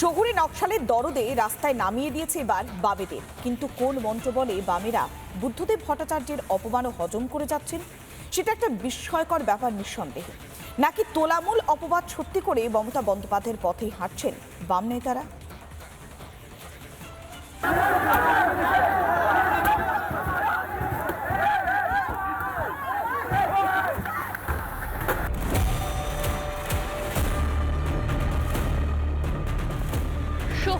শহুরে নকশালের দরদে রাস্তায় নামিয়ে দিয়েছে এবার বামেদের। কিন্তু কোন মন্ত্র বলে বামেরা? বুদ্ধদেব ভট্টাচার্যের অপমানও হজম করে যাচ্ছেন? সেটা একটা বিস্ময়কর ব্যাপার নিঃসন্দেহে। নাকি তোলামূল অপবাদ সত্যি করে মমতা বন্দ্যোপাধ্যায়ের পথেই হাঁটছেন বাম নেতারা?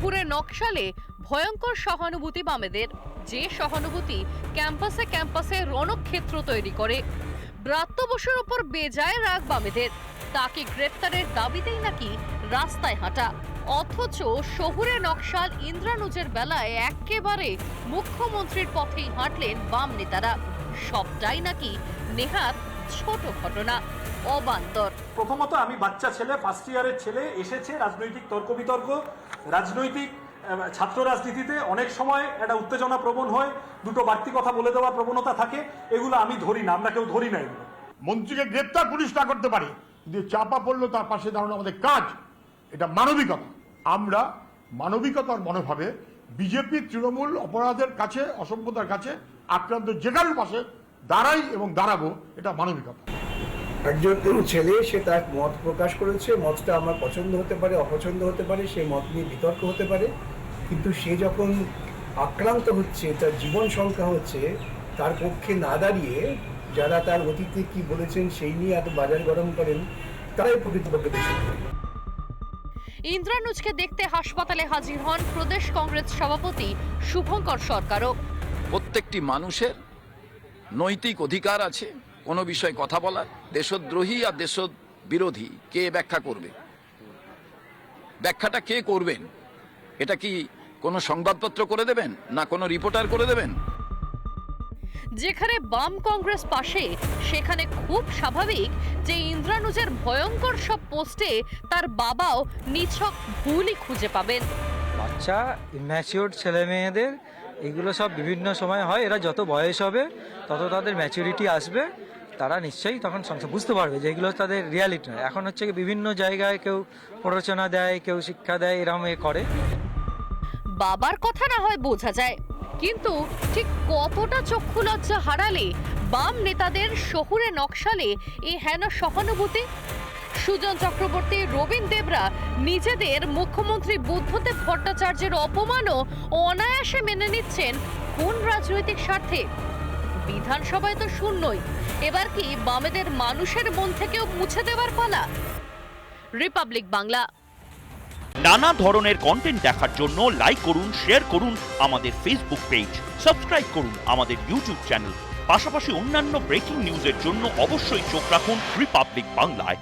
শহুরে নকশালে ভয়ঙ্কর সহানুভূতি বামেদের। যে সহানুভূতি ক্যাম্পাসে ক্যাম্পাসে রণক্ষেত্র তৈরি করে। ব্রাত্য বসুর উপর বেজায় রাগ বামেদের। তাকে গ্রেপ্তারের দাবিতেই নাকি রাস্তায় হাঁটা। অথচ শহুরে নকশাল ইন্দ্রানুজের বেলায় একেবারে মুখ্যমন্ত্রীর পথেই হাঁটলেন বাম নেতারা। সবটাই নাকি নেহাত ছোট ঘটনা অবান্তর। প্রথমত আমি বাচ্চা ছেলে ফার্স্ট ইয়ারের ছেলে এসেছে রাজনৈতিক তর্ক বিতর্ক রাজনৈতিক ছাত্র রাজনীতিতে অনেক সময় একটা উত্তেজনা প্রবণ হয় দুটো বাড়তি কথা বলে দেওয়ার প্রবণতা থাকে এগুলো আমি ধরি না আমরা কেউ ধরি না এগুলো। মন্ত্রীকে গ্রেপ্তার পুলিশ না করতে পারে কিন্তু চাপা পড়ল তার পাশে দাঁড়ানো আমাদের কাজ এটা মানবিকতা। আমরা মানবিকতার মনোভাবে বিজেপি তৃণমূল অপরাধের কাছে অসভ্যতার কাছে আক্রান্ত যে কারোর পাশে দাঁড়াই এবং দাঁড়াবো এটা মানবিকতা একজন ছেলে সে তার মত প্রকাশ করেছে মতটা আমার পছন্দ হতে পারে অপছন্দ হতে পারে সে মত নিয়ে বিতর্ক হতে পারে। কিন্তু সে যখন আক্রান্ত হচ্ছে তার জীবন সংখ্যা হচ্ছে তার পক্ষে না দাঁড়িয়ে যারা তার অতীতে কি বলেছেন সেই নিয়ে এত বাজার গরম করেন তারাই প্রকৃতপক্ষে বেশি ইন্দ্রানুজকে দেখতে হাসপাতালে হাজির হন প্রদেশ কংগ্রেস সভাপতি শুভঙ্কর সরকারও। প্রত্যেকটি মানুষের নৈতিক অধিকার আছে কোনো বিষয়ে কথা বলার। দেশদ্রোহী আর দেশ বিরোধী কে ব্যাখ্যা করবে? ব্যাখ্যাটা কে করবেন? এটা কি কোনো সংবাদপত্র করে দেবেন না কোনো রিপোর্টার করে দেবেন? যেখানে বাম কংগ্রেস পাশে সেখানে খুব স্বাভাবিক যে ইন্দ্রানুজের ভয়ঙ্কর সব পোস্টে তার বাবাও নিছক ভুলই খুঁজে পাবেন। বাচ্চা ইম্যাচিওর ছেলে মেয়েদের এগুলো সব বিভিন্ন সময় হয়। এরা যত বয়স হবে, তত তাদের ম্যাচুরিটি আসবে। তারা নিশ্চয়ই তখন সংসার, বুঝতে পারবে যে এগুলো তাদের রিয়ালিটি নয়। এখন হচ্ছে বিভিন্ন জায়গায় কেউ প্ররোচনা দেয়, কেউ শিক্ষা দেয়, এরম এ করে। বাবার কথা না হয় বোঝা যায়। কিন্তু ঠিক কতটা চক্ষু লজ্জা হারালে বাম নেতাদের শহুরে নকশালে এই হেন সহানুভূতি? সুজন চক্রবর্তী, রবীন দেবরা নিজেদের মুখ্যমন্ত্রী বুদ্ধদেব ভট্টাচার্যের অপমানও অনায়াসে মেনে নিচ্ছেন কোন রাজনৈতিক স্বার্থে? বিধানসভায় তো শূন্যই। এবার কি বামেদের মানুষের মন থেকেও মুছে দেওয়ার পালা? রিপাবলিক বাংলা। নানা ধরনের কন্টেন্ট দেখার জন্য লাইক করুন শেয়ার করুন আমাদের ফেসবুক পেজ সাবস্ক্রাইব করুন আমাদের ইউটিউব চ্যানেল পাশাপাশি অন্যান্য ব্রেকিং নিউজের জন্য অবশ্যই চোখ রাখুন রিপাবলিক বাংলায়